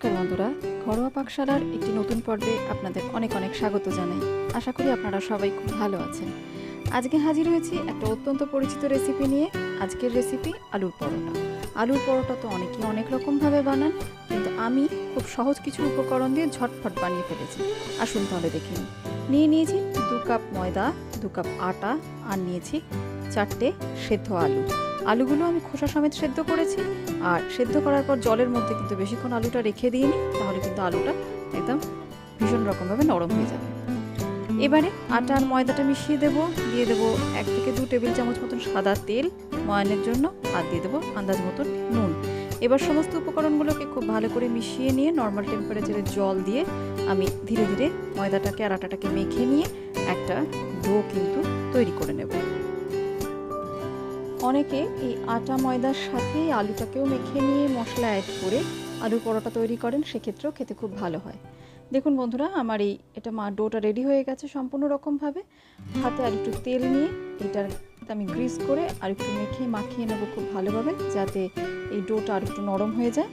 নমস্কার বন্ধুরা, ঘরোয়া পাকশালার একটি নতুন পর্বে আপনাদের অনেক অনেক স্বাগত জানাই। আশা করি আপনারা সবাই খুব ভালো আছেন। আজকে হাজির হয়েছি একটা অত্যন্ত পরিচিত রেসিপি নিয়ে। আজকের রেসিপি আলুর পরোটা। আলুর পরোটা তো অনেকেই অনেক রকমভাবে বানান, কিন্তু আমি খুব সহজ কিছু উপকরণ দিয়ে ঝটফট বানিয়ে ফেলেছি। আসুন তাহলে দেখে নিই। নিয়ে নিয়েছি দু কাপ ময়দা, দু কাপ আটা, আর নিয়েছি চারটে সেদ্ধ আলু। আলুগুলো আমি খোসা সমেত সেদ্ধ করেছি, আর সেদ্ধ করার পর জলের মধ্যে কিন্তু বেশিক্ষণ আলুটা রেখে দিইনি, তাহলে কিন্তু আলুটা একদম ভীষণ রকমভাবে নরম হয়ে যাবে। এবারে আটা আর ময়দাটা মিশিয়ে দেব, দিয়ে দেবো এক থেকে দু টেবিল চামচ মতন সাদা তেল ময়ানের জন্য, আর দিয়ে দেবো আন্দাজ মতন নুন। এবার সমস্ত উপকরণগুলোকে খুব ভালো করে মিশিয়ে নিয়ে নর্মাল টেম্পারেচারে জল দিয়ে আমি ধীরে ধীরে ময়দাটাকে আর আটাটাকে মেখে নিয়ে একটা ডো কিন্তু তৈরি করে নেব। অনেকে এই আটা ময়দার সাথে আলুটাকেও মেখে নিয়ে মশলা অ্যাড করে আলুর পরোটা তৈরি করেন, সেক্ষেত্রেও খেতে খুব ভালো হয়। দেখুন বন্ধুরা, আমার এই এটা মা ডোটা রেডি হয়ে গেছে সম্পূর্ণ রকমভাবে। হাতে আর একটু তেল নিয়ে এটার আমি গ্রিস করে আর একটু মেখে মাখিয়ে নেব খুব ভালোভাবে, যাতে এই ডোটা আর একটু নরম হয়ে যায়।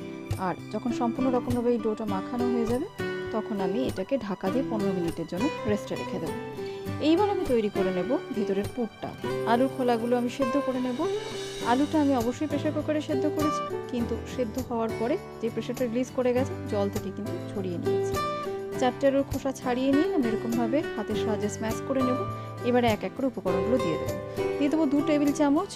আর যখন সম্পূর্ণ রকমভাবে এই ডোটা মাখানো হয়ে যাবে, তখন আমি এটাকে ঢাকা দিয়ে পনেরো মিনিটের জন্য রেস্টে রেখে দেবো। এইবার আমি তৈরি করে নেব ভেতরের পুরটা। আলুর খোলাগুলো আমি সেদ্ধ করে নেব। আলুটা আমি অবশ্যই প্রেশার কুকারে সেদ্ধ করেছি, কিন্তু সেদ্ধ হওয়ার পরে যে প্রেশারটা রিলিজ করে গেছে, জল থেকে কিন্তু ছড়িয়ে নিয়েছি। আলুর খোসা ছাড়িয়ে নিয়ে আমি এরকমভাবে হাতের সাহায্যে স্ম্যাশ করে নেব। এবারে এক এক করে উপকরণগুলো দিয়ে দেবো। দিয়ে দেবো দু টেবিল চামচ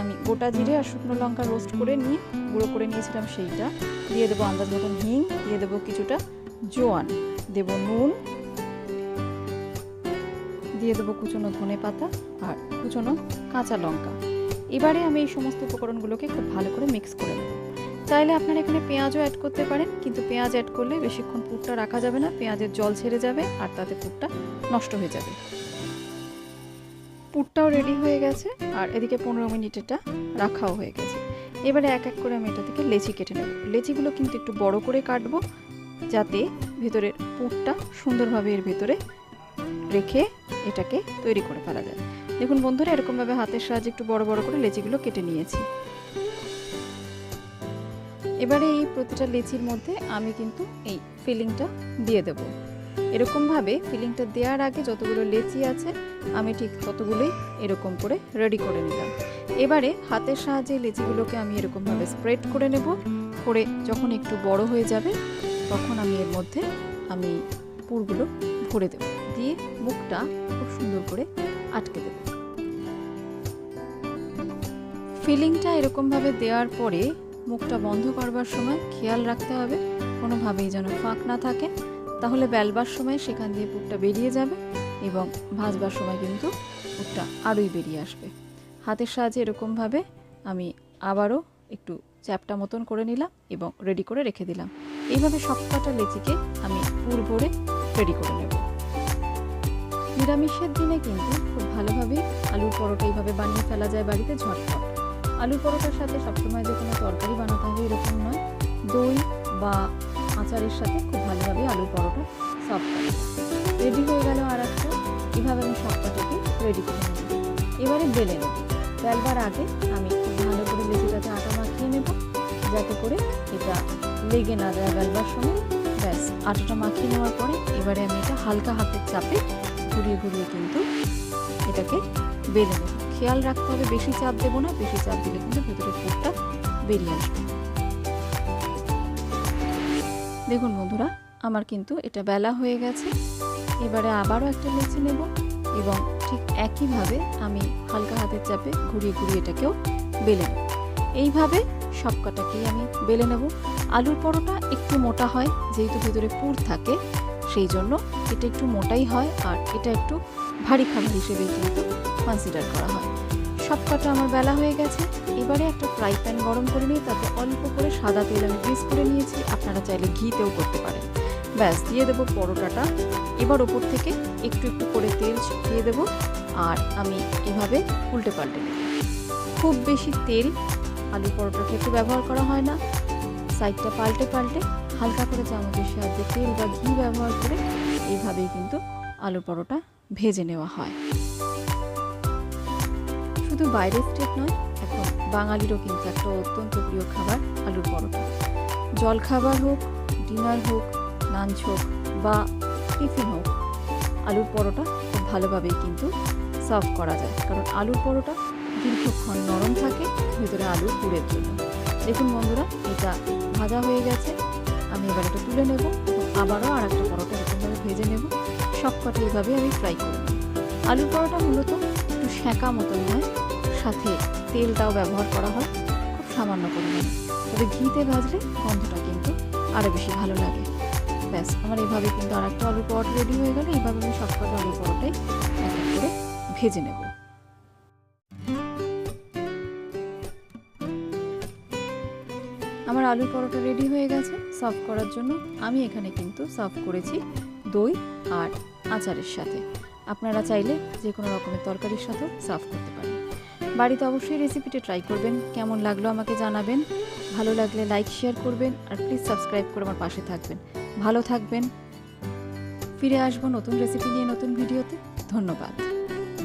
আমি গোটা জিরে আর শুকনো লঙ্কা রোস্ট করে নিয়ে গুঁড়ো করে নিয়েছিলাম সেইটা। দিয়ে দেবো আন্দাজ মতন হিং, দিয়ে দেবো কিছুটা জোয়ান। দেবো নুন। দিয়ে দেবো কুচনো ধনে পাতা আর কুচনো কাঁচা লঙ্কা। এবারে আমি এই সমস্ত উপকরণগুলোকে খুব ভালো করে মিক্স করে নেব। চাইলে আপনারা এখানে পেঁয়াজও অ্যাড করতে পারেন, কিন্তু পেঁয়াজ অ্যাড করলে বেশিক্ষণ পুরটা রাখা যাবে না, পেঁয়াজের জল ছেড়ে যাবে আর তাতে পুরটা নষ্ট হয়ে যাবে। পুরটাও রেডি হয়ে গেছে আর এদিকে পনেরো মিনিট এটা রাখাও হয়ে গেছে। এবারে এক এক করে আমি এটা থেকে লেচি কেটে নেব। লেচিগুলো কিন্তু একটু বড় করে কাটবো, যাতে ভেতরের পুরটা সুন্দরভাবে এর ভেতরে রেখে এটাকে তৈরি করে ফেলা যায়। দেখুন বন্ধুরা, এরকমভাবে হাতের সাহায্যে একটু বড় বড় করে লেচিগুলো কেটে নিয়েছি। এবারে এই প্রতিটা লেচির মধ্যে আমি কিন্তু এই ফিলিংটা দিয়ে দেব। এরকমভাবে ফিলিংটা দেওয়ার আগে যতগুলো লেচি আছে, আমি ঠিক ততগুলোই এরকম করে রেডি করে নিলাম। এবারে হাতের সাহায্যে লেচিগুলোকে আমি এরকমভাবে স্প্রেড করে নেব। করে যখন একটু বড় হয়ে যাবে, তখন আমি এর মধ্যে আমি পুরগুলো ভরে দেব। দিয়ে মুখটা খুব সুন্দর করে আটকে দেব। ফিলিংটা এরকমভাবে দেওয়ার পরে মুখটা বন্ধ করবার সময় খেয়াল রাখতে হবে। কোনোভাবেই যেন ফাঁক না থাকে। তাহলে বেলবার সময় সেখান দিয়ে পুরটা বেরিয়ে যাবে এবং ভাজবার সময় কিন্তু পুরটা আরোই বেরিয়ে আসবে। হাতের সাহায্যে এরকমভাবে আমি আবারও একটু চ্যাপটা মতন করে নিলাম এবং রেডি করে রেখে দিলাম। এইভাবে সবকটা লেচিকে আমি পুর ভরে রেডি করে নেব। নিরামিষের দিনে কিন্তু খুব ভালোভাবে আলুর পরোটা এইভাবে বানিয়ে ফেলা যায় বাড়িতে ঝটপট। আলুর পরোটার সাথে সবসময় যে কোনো তরকারি বানাতে হবে এরকম নয়। দই বা আচারের সাথে খুব ভালোভাবে আলুর পরোটা সার্ভ রেডি হয়ে গেল আর একটা। এভাবে আমি সবকটাকে রেডি করে নেব। এবারে বেলে নেব। বেলবার আগে আমি ভালো করে লেচিটাতে আটা মাখিয়ে নেব, যাতে করে এটা লেগে না যায় বেলবার সময়। ব্যাস, আটাটা মাখিয়ে নেওয়ার পরে এবারে আমি এটা হালকা হাতের চাপে ঘুরিয়ে ঘুরিয়ে কিন্তু এটাকে বেলে নেব। খেয়াল রাখতে হবে, বেশি চাপ দেবো না, বেশি চাপ দিলে কিন্তু ভেতরে ফুটটা বেরিয়ে আসবে। দেখুন বন্ধুরা, আমার কিন্তু এটা বেলা হয়ে গেছে। এবারে আবারও একটা লেচি নেব এবং ঠিক একইভাবে আমি হালকা হাতের চাপে ঘুরিয়ে ঘুরিয়ে এটাকেও বেলে নেব। এইভাবে সব সবকটাকেই আমি বেলে নেব। আলুর পরোটা একটু মোটা হয়, যেহেতু ভেতরে পুর থাকে, সেই জন্য এটা একটু মোটাই হয় আর এটা একটু ভারী খাবার হিসেবে কিন্তু কনসিডার করা হয়। সব কটা আমার বেলা হয়ে গেছে। এবারে একটা ফ্রাই প্যান গরম করে নিয়ে তাতে অল্প করে সাদা তেল আমি গ্রিস করে নিয়েছি। আপনারা চাইলে ঘিতেও করতে পারেন। ব্যাস, দিয়ে দেবো পরোটাটা। এবার ওপর থেকে একটু একটু করে তেল ছিটিয়ে দেবো। আর আমি এভাবে উল্টে পাল্টে নেব। খুব বেশি তেল আলু পরোটা ক্ষেত্রে ব্যবহার করা হয় না। সাইডটা পাল্টে পাল্টে হালকা করে চামচের সাহায্যে তেল বা ঘি ব্যবহার করে এইভাবেই কিন্তু আলু পরোটা ভেজে নেওয়া হয়। শুধু বাইরের স্টেট নয়, এখন বাঙালিরও কিন্তু একটা অত্যন্ত প্রিয় খাবার আলুর পরোটা। জল খাবার হোক, ডিনার হোক, লাঞ্চ হোক বা টিফিন হোক, আলুর পরোটা খুব ভালোভাবেই কিন্তু সার্ভ করা যায়। কারণ আলুর পরোটা দীর্ঘক্ষণ নরম থাকে, ভেতরে আলুর পুরের জন্য। দেখুন বন্ধুরা, এটা ভাজা হয়ে গেছে। আমি এবার এটা তুলে নেব আবারও আর একটা পরোটা এরকমভাবে ভেজে নেব। সবকটি এইভাবে আমি ফ্রাই করে আলুর পরোটা মূলত একটু সেঁকা মতন হয় সাথে তেলটাও ব্যবহার করা হয়, খুব সামান্য পরিমাণে। তবে ঘিতে ভাজলে গন্ধটা কিন্তু আরও বেশি ভালো লাগে। ব্যাস, আমার এইভাবে কিন্তু আর একটা আলুর পরোটা রেডি হয়ে গেলে। এইভাবে আমি সবকটা আলু পরোটাই এক এক করে ভেজে নেব। আমার আলুর পরোটা রেডি হয়ে গেছে। সার্ভ করার জন্য আমি এখানে কিন্তু সার্ভ করেছি দই আর আচারের সাথে। আপনারা চাইলে যে কোনো রকমের তরকারির সাথেও সার্ভ করতে পারেন। বাড়িতে অবশ্যই রেসিপিটা ট্রাই করবেন। কেমন লাগল আমাকে জানাবেন। ভালো লাগলে লাইক শেয়ার করবেন আর প্লিজ সাবস্ক্রাইব করে আমার পাশে থাকবেন। ভালো থাকবেন। ফিরে আসব নতুন রেসিপি নিয়ে নতুন ভিডিওতে ধন্যবাদ।